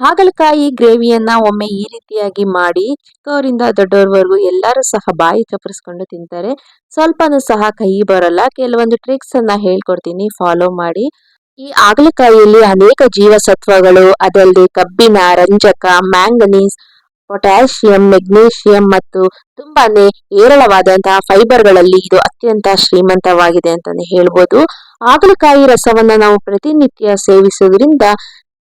ಹಾಗಲಕಾಯಿ ಗ್ರೇವಿಯನ್ನ ಒಮ್ಮೆ ಈ ರೀತಿಯಾಗಿ ಮಾಡಿ ಚಿಕ್ಕವರಿಂದ ದೊಡ್ಡವರವರೆಗೂ ಎಲ್ಲರೂ ಸಹ ಬಾಯಿ ಚಪ್ಪರಿಸ್ಕೊಂಡು ತಿಂತಾರೆ. ಸ್ವಲ್ಪನೂ ಸಹ ಕಹಿ ಬರಲ್ಲ. ಕೆಲವೊಂದು ಟ್ರಿಕ್ಸ್ ಅನ್ನ ಹೇಳ್ಕೊಡ್ತೀನಿ. ಫಾಲೋ ಮಾಡಿ. ಈ ಹಾಗಲಕಾಯಿಯಲ್ಲಿ ಅನೇಕ ಜೀವಸತ್ವಗಳು ಅದಲ್ಲದೆ ಕಬ್ಬಿನ, ರಂಜಕ ಮ್ಯಾಂಗನೀಸ್ ಪೊಟ್ಯಾಷಿಯಂ ಮೆಗ್ನೀಷಿಯಂ ಮತ್ತು ತುಂಬಾನೇ ಹೇರಳವಾದಂತಹ ಫೈಬರ್ಗಳಲ್ಲಿ ಇದು ಅತ್ಯಂತ ಶ್ರೀಮಂತವಾಗಿದೆ ಅಂತಾನೆ ಹೇಳ್ಬೋದು. ಹಾಗಲಕಾಯಿ ರಸವನ್ನ ನಾವು ಪ್ರತಿನಿತ್ಯ ಸೇವಿಸುವುದರಿಂದ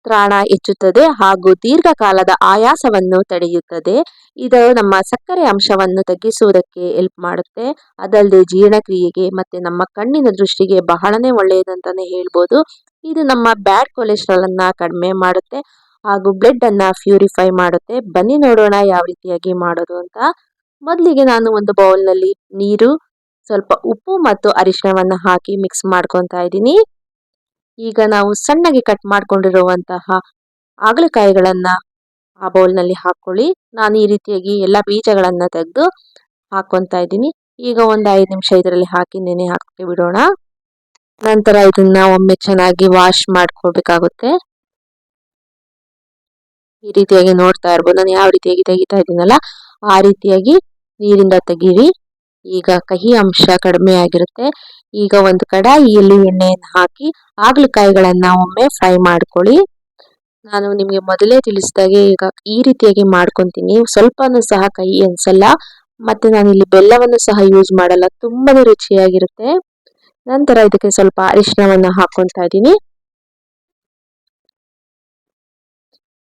ತ್ರಾಣ ಹೆಚ್ಚುತ್ತದೆ ಹಾಗೂ ದೀರ್ಘಕಾಲದ ಆಯಾಸವನ್ನು ತಡೆಯುತ್ತದೆ. ಇದು ನಮ್ಮ ಸಕ್ಕರೆ ಅಂಶವನ್ನು ತಗ್ಗಿಸುವುದಕ್ಕೆ ಹೆಲ್ಪ್ ಮಾಡುತ್ತೆ. ಅದಲ್ಲದೆ ಜೀರ್ಣಕ್ರಿಯೆಗೆ ಮತ್ತೆ ನಮ್ಮ ಕಣ್ಣಿನ ದೃಷ್ಟಿಗೆ ಬಹಳನೇ ಒಳ್ಳೆಯದಂತಾನೆ ಹೇಳ್ಬೋದು. ಇದು ನಮ್ಮ ಬ್ಯಾಡ್ ಕೊಲೆಸ್ಟ್ರಾಲನ್ನು ಕಡಿಮೆ ಮಾಡುತ್ತೆ ಹಾಗೂ ಬ್ಲಡ್ ಅನ್ನ ಪ್ಯೂರಿಫೈ ಮಾಡುತ್ತೆ. ಬನ್ನಿ ನೋಡೋಣ ಯಾವ ರೀತಿಯಾಗಿ ಮಾಡೋದು ಅಂತ. ಮೊದಲಿಗೆ ನಾನು ಒಂದು ಬೌಲ್ನಲ್ಲಿ ನೀರು, ಸ್ವಲ್ಪ ಉಪ್ಪು ಮತ್ತು ಅರಿಶಿಣವನ್ನು ಹಾಕಿ ಮಿಕ್ಸ್ ಮಾಡ್ಕೊತಾ ಇದ್ದೀನಿ. ಈಗ ನಾವು ಸಣ್ಣಗೆ ಕಟ್ ಮಾಡ್ಕೊಂಡಿರುವಂತಹ ಹಾಗಲಕಾಯಿಗಳನ್ನ ಆ ಬೌಲ್ನಲ್ಲಿ ಹಾಕೊಳ್ಳಿ ನಾನು ಈ ರೀತಿಯಾಗಿ ಎಲ್ಲ ಬೀಜಗಳನ್ನ ತೆಗೆದು ಹಾಕ್ಕೊತಾ ಇದ್ದೀನಿ. ಈಗ ಒಂದು ಐದು ನಿಮಿಷ ಇದರಲ್ಲಿ ಹಾಕಿ ನೆನೆ ಹಾಕಿ ಬಿಡೋಣ. ನಂತರ ಇದನ್ನ ಒಮ್ಮೆ ಚೆನ್ನಾಗಿ ವಾಶ್ ಮಾಡ್ಕೋಬೇಕಾಗುತ್ತೆ ಈ ರೀತಿಯಾಗಿ ನೋಡ್ತಾ ಇರ್ಬೋದು. ನಾನು ಯಾವ ರೀತಿಯಾಗಿ ತೆಗಿತಾ ಇದ್ದೀನಲ್ಲ, ಆ ರೀತಿಯಾಗಿ ನೀರಿಂದ ತೆಗೀರಿ. ಈಗ ಕಹಿ ಅಂಶ ಕಡಿಮೆ ಆಗಿರುತ್ತೆ. ಈಗ ಒಂದು ಕಡಾಯಿಯಲ್ಲಿ ಎಣ್ಣೆಯನ್ನು ಹಾಕಿ ಹಾಗಲಕಾಯಿಗಳನ್ನು ಒಮ್ಮೆ ಫ್ರೈ ಮಾಡ್ಕೊಳ್ಳಿ. ನಾನು ನಿಮಗೆ ಮೊದಲೇ ತಿಳಿಸಿದಾಗೆ ಈಗ ಈ ರೀತಿಯಾಗಿ ಮಾಡ್ಕೊತೀನಿ. ಸ್ವಲ್ಪನೂ ಸಹ ಕಹಿ ಅನಿಸಲ್ಲ. ಮತ್ತೆ ನಾನು ಇಲ್ಲಿ ಬೆಲ್ಲವನ್ನು ಸಹ ಯೂಸ್ ಮಾಡಲ್ಲ. ತುಂಬಾ ರುಚಿಯಾಗಿರುತ್ತೆ. ನಂತರ ಇದಕ್ಕೆ ಸ್ವಲ್ಪ ಅರಿಶಿನವನ್ನು ಹಾಕೊತಾ ಇದ್ದೀನಿ.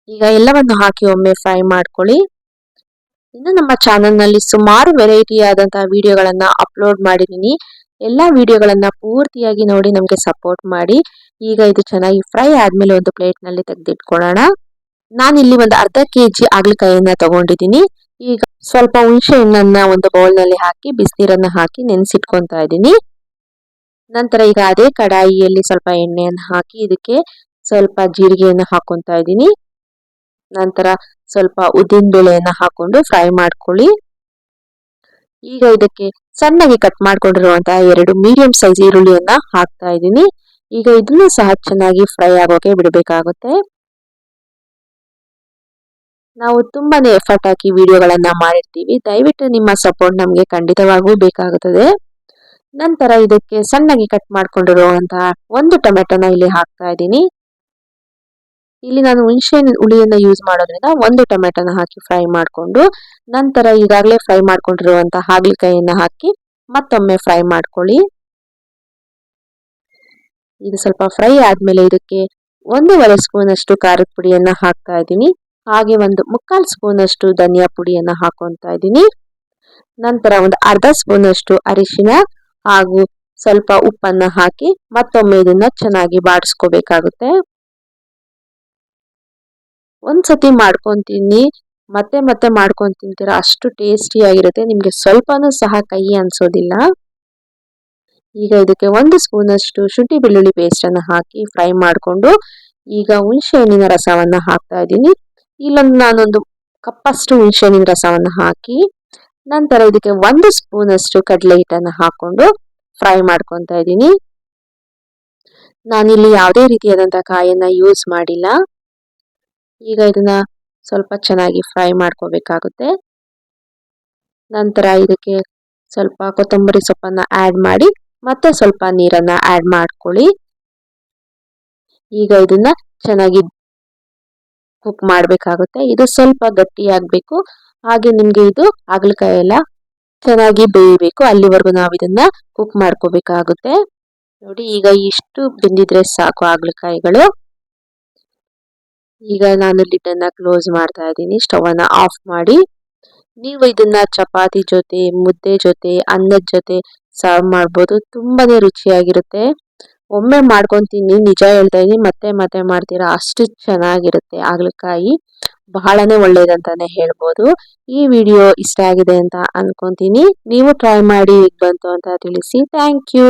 ಈಗ ಎಲ್ಲವನ್ನು ಹಾಕಿ ಒಮ್ಮೆ ಫ್ರೈ ಮಾಡ್ಕೊಳ್ಳಿ. ಇನ್ನು ನಮ್ಮ ಚಾನಲ್ನಲ್ಲಿ ಸುಮಾರು ವೆರೈಟಿ ಆದಂತಹ ವಿಡಿಯೋಗಳನ್ನ ಅಪ್ಲೋಡ್ ಮಾಡಿದ್ದೀನಿ. ಎಲ್ಲ ವಿಡಿಯೋಗಳನ್ನ ಪೂರ್ತಿಯಾಗಿ ನೋಡಿ ನಮಗೆ ಸಪೋರ್ಟ್ ಮಾಡಿ. ಈಗ ಇದು ಚೆನ್ನಾಗಿ ಫ್ರೈ ಆದ್ಮೇಲೆ ಒಂದು ಪ್ಲೇಟ್ನಲ್ಲಿ ತೆಗೆದಿಟ್ಕೊಳ್ಳೋಣ. ನಾನಿಲ್ಲಿ ಒಂದು ಅರ್ಧ ಕೆ ಜಿ ಆಗ್ಲಿಕಾಯಿಯನ್ನ ತಗೊಂಡಿದ್ದೀನಿ. ಈಗ ಸ್ವಲ್ಪ ಹುಣಸೆ ಹಣ್ಣನ್ನ ಒಂದು ಬೌಲ್ನಲ್ಲಿ ಹಾಕಿ, ಬಿಸಿನೀರನ್ನ ಹಾಕಿ ನೆನೆಸಿಟ್ಕೊತಾ ಇದ್ದೀನಿ. ನಂತರ ಈಗ ಅದೇ ಕಡಾಯಿಯಲ್ಲಿ ಸ್ವಲ್ಪ ಎಣ್ಣೆಯನ್ನು ಹಾಕಿ, ಇದಕ್ಕೆ ಸ್ವಲ್ಪ ಜೀರಿಗೆಯನ್ನು ಹಾಕೊತಾ ಇದ್ದೀನಿ. ನಂತರ ಸ್ವಲ್ಪ ಉದ್ದಿನ ಬೇಳೆಯನ್ನ ಹಾಕೊಂಡು ಫ್ರೈ ಮಾಡ್ಕೊಳ್ಳಿ. ಈಗ ಇದಕ್ಕೆ ಸಣ್ಣಗೆ ಕಟ್ ಮಾಡ್ಕೊಂಡಿರುವಂತಹ ಎರಡು ಮೀಡಿಯಂ ಸೈಜ್ ಈರುಳ್ಳಿಯನ್ನ ಹಾಕ್ತಾ ಇದ್ದೀನಿ. ಈಗ ಇದನ್ನು ಸಹ ಚೆನ್ನಾಗಿ ಫ್ರೈ ಆಗೋಕೆ ಬಿಡಬೇಕಾಗುತ್ತೆ. ನಾವು ತುಂಬಾನೇ ಎಫರ್ಟ್ ಹಾಕಿ ವಿಡಿಯೋಗಳನ್ನ ಮಾಡಿರ್ತೀವಿ. ದಯವಿಟ್ಟು ನಿಮ್ಮ ಸಪೋರ್ಟ್ ನಮಗೆ ಖಂಡಿತವಾಗೂ ಬೇಕಾಗುತ್ತದೆ. ನಂತರ ಇದಕ್ಕೆ ಸಣ್ಣಗೆ ಕಟ್ ಮಾಡ್ಕೊಂಡಿರುವಂತಹ ಒಂದು ಟೊಮೆಟೊನ ಇಲ್ಲಿ ಹಾಕ್ತಾ ಇದ್ದೀನಿ. ಇಲ್ಲಿ ನಾನು ಹುಣಸೆ ಹುಳಿಯನ್ನು ಯೂಸ್ ಮಾಡೋದ್ರಿಂದ ಒಂದು ಟೊಮೆಟೊನ ಹಾಕಿ ಫ್ರೈ ಮಾಡಿಕೊಂಡು, ನಂತರ ಈಗಾಗಲೇ ಫ್ರೈ ಮಾಡ್ಕೊಂಡಿರುವಂತಹ ಹಾಗಲಕಾಯಿಯನ್ನ ಹಾಕಿ ಮತ್ತೊಮ್ಮೆ ಫ್ರೈ ಮಾಡ್ಕೊಳ್ಳಿ. ಇದು ಸ್ವಲ್ಪ ಫ್ರೈ ಆದಮೇಲೆ ಇದಕ್ಕೆ ಒಂದೂವರೆ ಸ್ಪೂನ್ ಅಷ್ಟು ಖಾರದ ಪುಡಿಯನ್ನ ಹಾಕ್ತಾ ಇದ್ದೀನಿ. ಹಾಗೆ ಒಂದು ಮುಕ್ಕಾಲು ಸ್ಪೂನ್ ಅಷ್ಟು ಧನಿಯಾ ಪುಡಿಯನ್ನ ಹಾಕೊಂತ ಇದ್ದೀನಿ. ನಂತರ ಒಂದು ಅರ್ಧ ಸ್ಪೂನ್ ಅಷ್ಟು ಅರಿಶಿನ ಹಾಗೂ ಸ್ವಲ್ಪ ಉಪ್ಪನ್ನ ಹಾಕಿ ಮತ್ತೊಮ್ಮೆ ಇದನ್ನ ಚೆನ್ನಾಗಿ ಬಾಡಿಸ್ಕೋಬೇಕಾಗುತ್ತೆ. ಒಂದ್ಸತಿ ಮಾಡ್ಕೊತೀನಿ, ಮತ್ತೆ ಮತ್ತೆ ಮಾಡ್ಕೊಂಡು ತಿಂತೀರ? ಅಷ್ಟು ಟೇಸ್ಟಿ ಆಗಿರುತ್ತೆ. ನಿಮ್ಗೆ ಸ್ವಲ್ಪನೂ ಸಹ ಕಹಿ ಅನ್ಸೋದಿಲ್ಲ. ಈಗ ಇದಕ್ಕೆ ಒಂದು ಸ್ಪೂನಷ್ಟು ಶುಂಠಿ ಬೆಳ್ಳುಳ್ಳಿ ಪೇಸ್ಟ್ ಅನ್ನ ಹಾಕಿ ಫ್ರೈ ಮಾಡಿಕೊಂಡು, ಈಗ ಹುಣಸೆ ಹಣ್ಣಿನ ರಸವನ್ನ ಹಾಕ್ತಾ ಇದ್ದೀನಿ. ಇಲ್ಲೊಂದು ನಾನೊಂದು ಕಪ್ಪಷ್ಟು ಹುಣಸೆ ಹಣ್ಣಿನ ರಸವನ್ನ ಹಾಕಿ, ನಂತರ ಇದಕ್ಕೆ ಒಂದು ಸ್ಪೂನಷ್ಟು ಕಡಲೆ ಹಿಟ್ಟನ್ನ ಹಾಕೊಂಡು ಫ್ರೈ ಮಾಡ್ಕೊತಾ ಇದ್ದೀನಿ. ನಾನಿಲ್ಲಿ ಯಾವುದೇ ರೀತಿಯಾದಂಥ ಕಾಯನ್ನ ಯೂಸ್ ಮಾಡಿಲ್ಲ. ಈಗ ಇದನ್ನ ಸ್ವಲ್ಪ ಚೆನ್ನಾಗಿ ಫ್ರೈ ಮಾಡ್ಕೋಬೇಕಾಗುತ್ತೆ. ನಂತರ ಇದಕ್ಕೆ ಸ್ವಲ್ಪ ಕೊತ್ತಂಬರಿ ಸೊಪ್ಪನ್ನ ಆ್ಯಡ್ ಮಾಡಿ, ಮತ್ತೆ ಸ್ವಲ್ಪ ನೀರನ್ನ ಆ್ಯಡ್ ಮಾಡ್ಕೊಳ್ಳಿ. ಈಗ ಇದನ್ನ ಚೆನ್ನಾಗಿ ಕುಕ್ ಮಾಡಬೇಕಾಗುತ್ತೆ. ಇದು ಸ್ವಲ್ಪ ಗಟ್ಟಿಯಾಗಬೇಕು. ಹಾಗೆ ನಿಮಗೆ ಇದು ಹಾಗಲಕಾಯಿ ಎಲ್ಲ ಚೆನ್ನಾಗಿ ಬೇಯಬೇಕು. ಅಲ್ಲಿವರೆಗೂ ನಾವು ಇದನ್ನ ಕುಕ್ ಮಾಡ್ಕೋಬೇಕಾಗುತ್ತೆ. ನೋಡಿ, ಈಗ ಇಷ್ಟು ಬೆಂದಿದ್ರೆ ಸಾಕು ಹಾಗಲಕಾಯಿಗಳು. ಈಗ ನಾನು ಲಿಡ್ಡನ್ನ ಕ್ಲೋಸ್ ಮಾಡ್ತಾ ಇದ್ದೀನಿ. ಸ್ಟವನ್ನು ಆಫ್ ಮಾಡಿ, ನೀವು ಇದನ್ನ ಚಪಾತಿ ಜೊತೆ, ಮುದ್ದೆ ಜೊತೆ, ಅನ್ನದ ಜೊತೆ ಸರ್ವ್ ಮಾಡ್ಬೋದು. ತುಂಬಾ ರುಚಿಯಾಗಿರುತ್ತೆ. ಒಮ್ಮೆ ಮಾಡ್ಕೊತೀನಿ, ನಿಜ ಹೇಳ್ತಾ ಇದ್ದೀನಿ, ಮತ್ತೆ ಮತ್ತೆ ಮಾಡ್ತೀರಾ, ಅಷ್ಟು ಚೆನ್ನಾಗಿರುತ್ತೆ ಹಾಗಲಕಾಯಿ. ಬಹಳನೇ ಒಳ್ಳೇದಂತಾನೆ ಹೇಳ್ಬೋದು. ಈ ವಿಡಿಯೋ ಇಷ್ಟ ಆಗಿದೆ ಅಂತ ಅನ್ಕೊಂತೀನಿ. ನೀವು ಟ್ರೈ ಮಾಡಿ ಬಂತು ಅಂತ ತಿಳಿಸಿ. Thank you